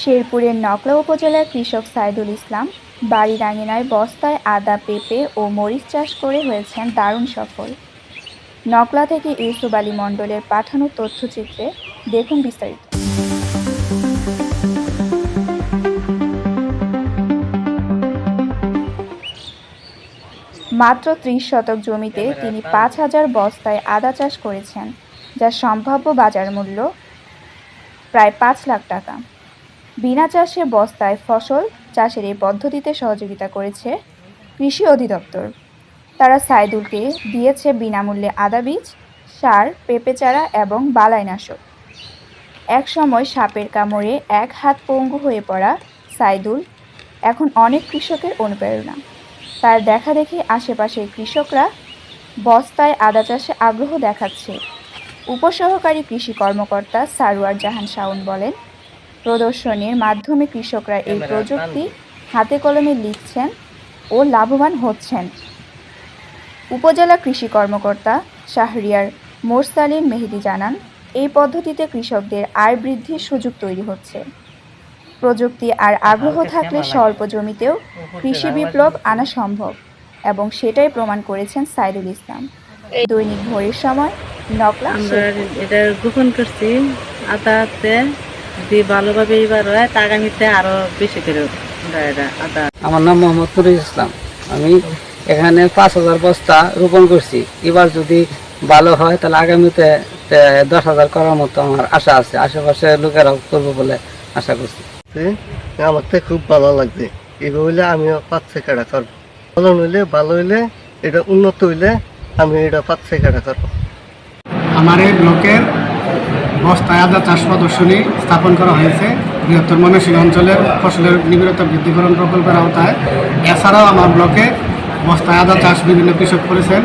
শেরপুরের নকলা উপজেলার কৃষক সাইদুল ইসলাম বাড়ির আঙিনায় বস্তায় আদা, পেঁপে ও মরিচ চাষ করে হয়েছেন দারুণ সফল। নকলা থেকে ইউসুফ আলী মণ্ডলের পাঠানো তথ্যচিত্রে দেখুন বিস্তারিত। মাত্র ত্রিশ শতক জমিতে তিনি পাঁচ হাজার বস্তায় আদা চাষ করেছেন যার সম্ভাব্য বাজার মূল্য প্রায় পাঁচ লাখ টাকা। বিনা চাষে বস্তায় ফসল চাষের এই পদ্ধতিতে সহযোগিতা করেছে কৃষি অধিদপ্তর। তারা সাইদুলকে দিয়েছে বিনামূল্যে আদা বীজ, সার, পেঁপে চারা এবং বালাইনাশক। এক সময় সাপের কামড়ে এক হাত পঙ্গু হয়ে পড়া সাইদুল এখন অনেক কৃষকের অনুপ্রেরণা। তার দেখা দেখি আশেপাশের কৃষকরা বস্তায় আদা চাষে আগ্রহ দেখাচ্ছে। উপসহকারী কৃষি কর্মকর্তা সারোয়ার জাহান শাওন বলেন প্রদর্শনীর মাধ্যমে কৃষকরা এই প্রযুক্তি হাতে কলমে লিখছেন ও লাভবান হচ্ছেন। উপজেলা কৃষি কর্মকর্তা শাহরিয়ার মোরসালিন মেহেদি জানান এই পদ্ধতিতে কৃষকদের আয় বৃদ্ধির সুযোগ তৈরি হচ্ছে। প্রযুক্তি আর আগ্রহ থাকলে স্বল্প জমিতেও কৃষি বিপ্লব আনা সম্ভব এবং সেটাই প্রমাণ করেছেন সাইদুল ইসলাম। দৈনিক ভোরের সময় নকলা আমরা এটা গোপন করছি। আদাতে যদি ভালোভাবে এবার হয় তা আগামীতে আরও বেশি করে আমরা নাম মোহাম্মদ ফরিদ ইসলাম। আমি এখানে পাঁচ হাজার বস্তা রোপণ করছি। এবার যদি ভালো হয় তাহলে আগামীতে দশ হাজার করার মতো আমার আশা আছে। আশেপাশে লোকেরাও করব বলে আশা করছি। আমার তো খুব ভালো লাগছে এইভাবে হইলে আমিও পাঁচ টাকা করব। ফলন হইলে ভালো হইলে এটা উন্নত হইলে আমি এটা পাঁচ টাকা করব। আমার এই ব্লকের বস্তায় আদা চাষ প্রদর্শনী স্থাপন করা হয়েছে। বৃহত্তর ময়মনসিংহ অঞ্চলের ফসলের নিবিড়তা বৃদ্ধিকরণ প্রকল্পের আওতায়। এছাড়াও আমার ব্লকে বস্তায় আদা চাষ বিভিন্ন কৃষক করেছেন।